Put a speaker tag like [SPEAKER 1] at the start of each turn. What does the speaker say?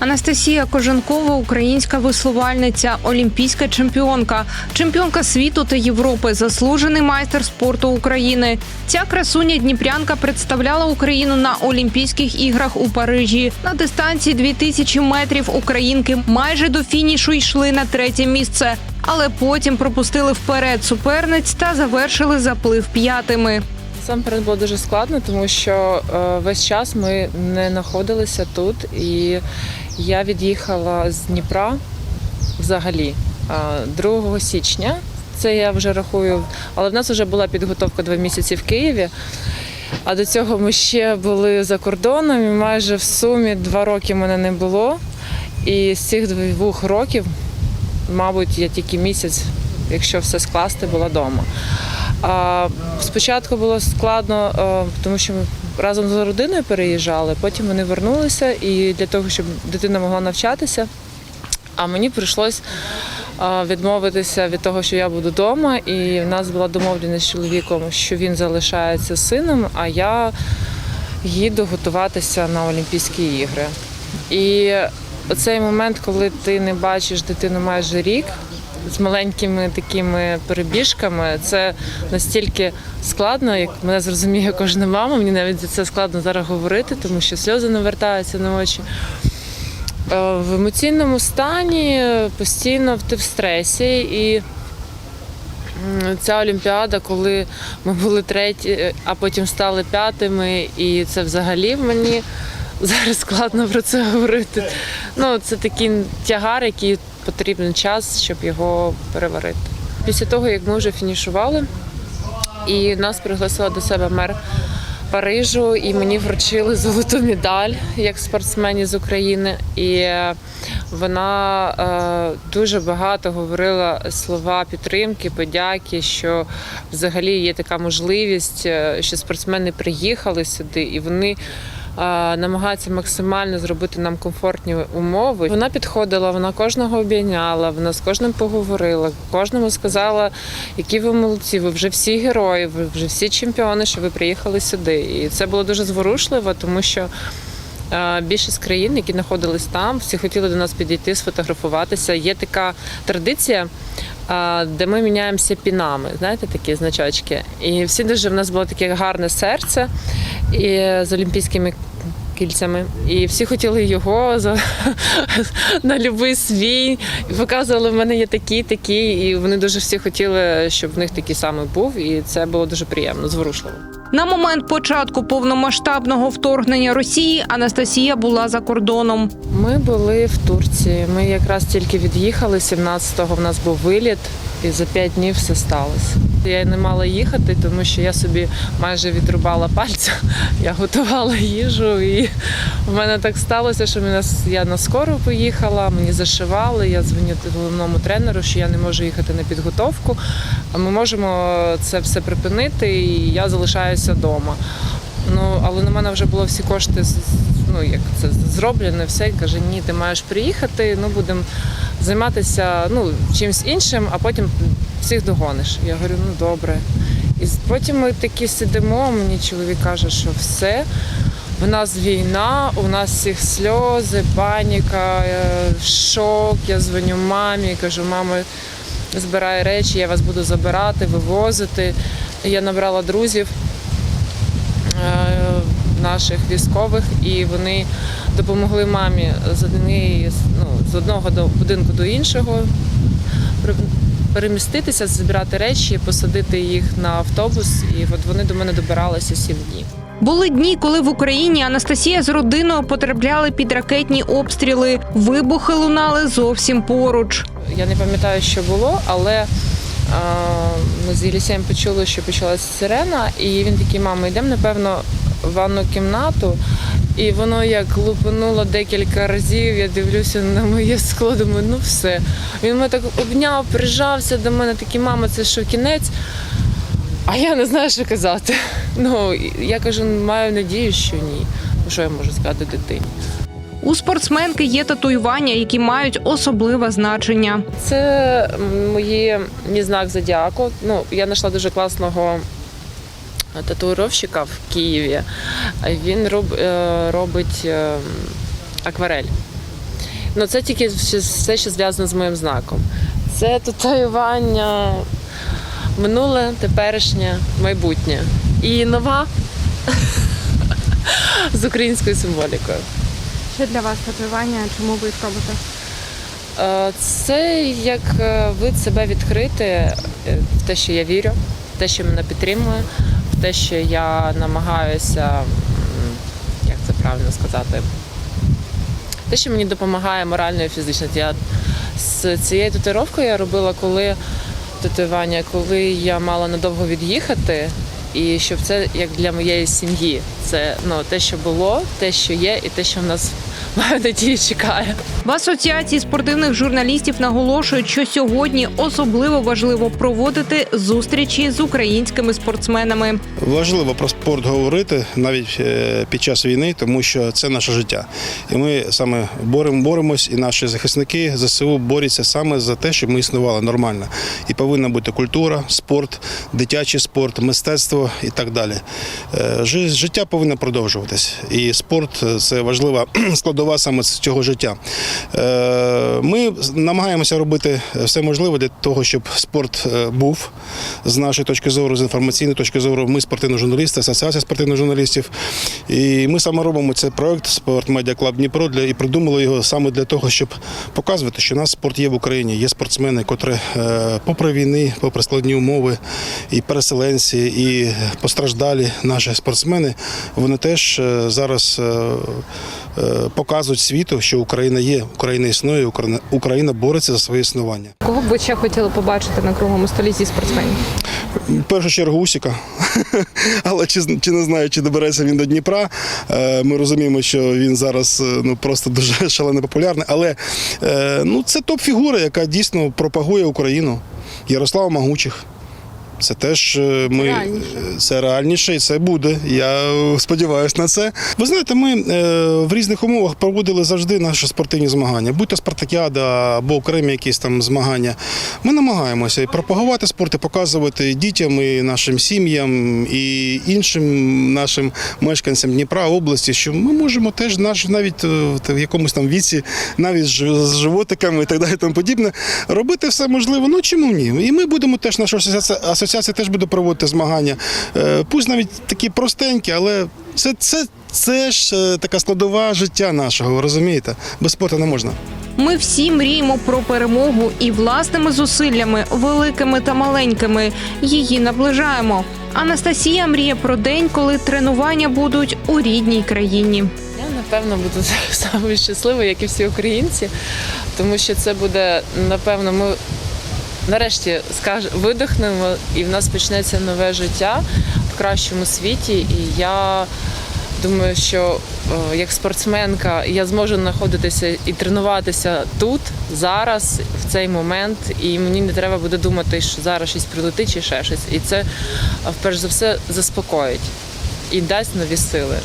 [SPEAKER 1] Анастасія Коженкова, українська веслувальниця, олімпійська чемпіонка, чемпіонка світу та Європи, заслужений майстер спорту України. Ця красуня дніпрянка представляла Україну на Олімпійських іграх у Парижі. На дистанції 2000 метрів українки майже до фінішу йшли на третє місце, але потім пропустили вперед суперниць та завершили заплив п'ятими.
[SPEAKER 2] Насамперед було дуже складно, тому що е, весь час ми не знаходилися тут, і я від'їхала з Дніпра взагалі е, 2 січня. Це я вже рахую, але в нас вже була підготовка два місяці в Києві. А до цього ми ще були за кордоном, і майже в сумі два роки мене не було. І з цих двох років, мабуть, я тільки місяць, якщо все скласти, була вдома. Спочатку було складно, тому що разом з родиною переїжджали, потім вони вернулися, і для того, щоб дитина могла навчатися, а мені прийшлось е, відмовитися від того, що я буду вдома, і в нас була домовленість з чоловіком, що він залишається сином, а я їду готуватися на Олімпійські ігри. І оцей момент, коли ти не бачиш дитину майже рік. З маленькими такими перебіжками це настільки складно, як мене зрозуміє кожна мама. Мені навіть за це складно зараз говорити, тому що сльози навертаються на очі. Е, В емоційному стані постійно ти в стресі, і ця Олімпіада, коли ми були треті, а потім стали п'ятими, і це взагалі мені зараз складно про це говорити. Ну, це такий тягар, який потрібен час, щоб його переварити. Після того, як ми вже фінішували, і нас пригласила до себе мер Парижу, і мені вручили золоту медаль як спортсмені з України. І вона е, дуже багато говорила слова підтримки, подяки, що взагалі є така можливість, е, що спортсмени приїхали сюди і вони. Намагаються максимально зробити нам комфортні умови. Вона підходила, вона кожного обійняла, вона з кожним поговорила, кожному сказала, які ви молодці, ви вже всі герої, ви вже всі чемпіони, що ви приїхали сюди. І це було дуже зворушливо, тому що більшість країн, які знаходились там, всі хотіли до нас підійти, сфотографуватися. Є така традиція. е, Де ми міняємося пінами, знаєте, такі значочки. І всі дуже в нас було таке гарне серце і з олімпійськими кільцями. І всі хотіли його за на любий свій. І показували, в мене є такі, такі. І вони дуже всі хотіли, щоб в них такий самий був. І це було дуже приємно, зворушливо.
[SPEAKER 1] На момент початку повномасштабного вторгнення Росії Анастасія була за кордоном.
[SPEAKER 2] Ми були в Турції. Ми якраз тільки від'їхали. 17-го в нас був виліт, і за 5 днів все сталося. Я не мала їхати, тому що я собі майже відрубала пальця. Я готувала їжу, і в мене так сталося, що мене я на скору поїхала, мені зашивали. Я дзвоню головному тренеру, що я не можу їхати на підготовку. А ми можемо це все припинити, і я залишаюся вдома. Ну, але на мене вже було всі кошти ну, як це зроблено, все. Каже, ні, ти маєш приїхати, ну будемо займатися ну, чимось іншим, а потім всіх догониш. Я говорю, ну добре. І потім ми такі сидимо, мені чоловік каже, що все. В нас війна, у нас всіх сльози, паніка, е, шок. Я дзвоню мамі, кажу, мамо, збирай речі, я вас буду забирати, вивозити. Я набрала друзів е, наших військових, і вони допомогли мамі з однієї ну, з одного будинку до іншого переміститися, збирати речі, посадити їх на автобус. І от вони до мене добиралися сім днів.
[SPEAKER 1] Були дні, коли в Україні Анастасія з родиною потрапляли під ракетні обстріли. Вибухи лунали зовсім поруч.
[SPEAKER 2] Я не пам'ятаю, що було, але а, ми з Єлісієм почули, що почалася сирена, і він такий, мамо, йдемо, напевно, в ванну кімнату. І воно як лупануло декілька разів. Я дивлюся на моє скло, думаю, ну все. Він мене так обняв, прижався до мене, такий, мама, це що кінець? А я не знаю, що казати. Ну, я кажу, маю надію, що ні. Ну, що я можу сказати дитині?
[SPEAKER 1] У спортсменки є татуювання, які мають особливе значення.
[SPEAKER 2] Це мої, мій знак зодіаку. Ну, я знайшла дуже класного татуїровщика в Києві. Він роб, е, робить е, акварель. Ну, це тільки все, що зв'язано з моїм знаком. Це татуювання минуле, теперішнє, майбутнє. І нова з українською символікою.
[SPEAKER 1] Що для вас татуювання? Чому ви їх робите?
[SPEAKER 2] Е, Це як е, вид себе відкрити е, в те, що я вірю, в те, що мене підтримує, в те, що я намагаюся, як це правильно сказати, те, що мені допомагає морально і фізично. Я з цією татуїровкою я робила коли татуювання, коли я мала надовго від'їхати, і щоб це як для моєї сім'ї. Це ну, те, що було, те, що є, і те, що в нас маю надію, чекає.
[SPEAKER 1] В асоціації спортивних журналістів наголошують, що сьогодні особливо важливо проводити зустрічі з українськими спортсменами.
[SPEAKER 3] Важливо про спорт говорити навіть е, під час війни, тому що це наше життя. І ми саме боремо, боремось, і наші захисники ЗСУ борються саме за те, щоб ми існували нормально. І повинна бути культура, спорт, дитячий спорт, мистецтво і так далі. Е, Життя повинно продовжуватись. І спорт е, це важлива складова саме з цього життя. Е, Ми намагаємося робити все можливе для того, щоб спорт е, був з нашої точки зору, з інформаційної точки зору. Ми спортивні журналісти, асоціація спортивних журналістів. І ми саме робимо цей проект Спорт Медіа Клаб Дніпро для і придумали його саме для того, щоб показувати, що у нас спорт є в Україні. Є спортсмени, котрі е, попри війни, попри складні умови, і переселенці, і постраждалі наші спортсмени, вони теж зараз е, показують світу, що Україна є, Україна існує, Україна, Україна бореться за своє існування.
[SPEAKER 1] Кого б ви ще хотіли побачити на круглому столі зі спортсменів?
[SPEAKER 3] В першу чергу Усіка, але чи, чи не знаю, чи добереться він до Дніпра. Е, Ми розуміємо, що він зараз е, ну просто дуже шалено популярний. Але е, ну це топ-фігура, яка дійсно пропагує Україну. Ярослав Магучих. Це теж е, ми
[SPEAKER 1] Реальніше.
[SPEAKER 3] це реальніше і це буде. Я сподіваюся на це. Ви знаєте, ми е, в різних умовах проводили завжди наші спортивні змагання, будь то спартакіада або окремі якісь там змагання. Ми намагаємося і пропагувати спорт, і показувати дітям, і нашим сім'ям і іншим нашим мешканцям Дніпра, області, що ми можемо теж наш навіть е, в якомусь там віці, навіть з животиками і так далі, і тому подібне, робити все можливо. Ну чому ні? І ми будемо теж наша асоціація, асоціація теж буде проводити змагання. Е, Пусть навіть такі простенькі, але це, це, це ж е, така складова життя нашого, розумієте? Без спорту не можна.
[SPEAKER 1] Ми всі мріємо про перемогу і власними зусиллями, великими та маленькими, її наближаємо. Анастасія мріє про день, коли тренування будуть у рідній країні.
[SPEAKER 2] Я напевно буду саме щасливою, як і всі українці, тому що це буде напевно. Ми нарешті видихнемо, і в нас почнеться нове життя в кращому світі. І я думаю, що е, як спортсменка я зможу знаходитися і тренуватися тут, зараз, в цей момент, і мені не треба буде думати, що зараз щось прилетить чи ще щось. І це е, перш за все заспокоїть і дасть нові сили.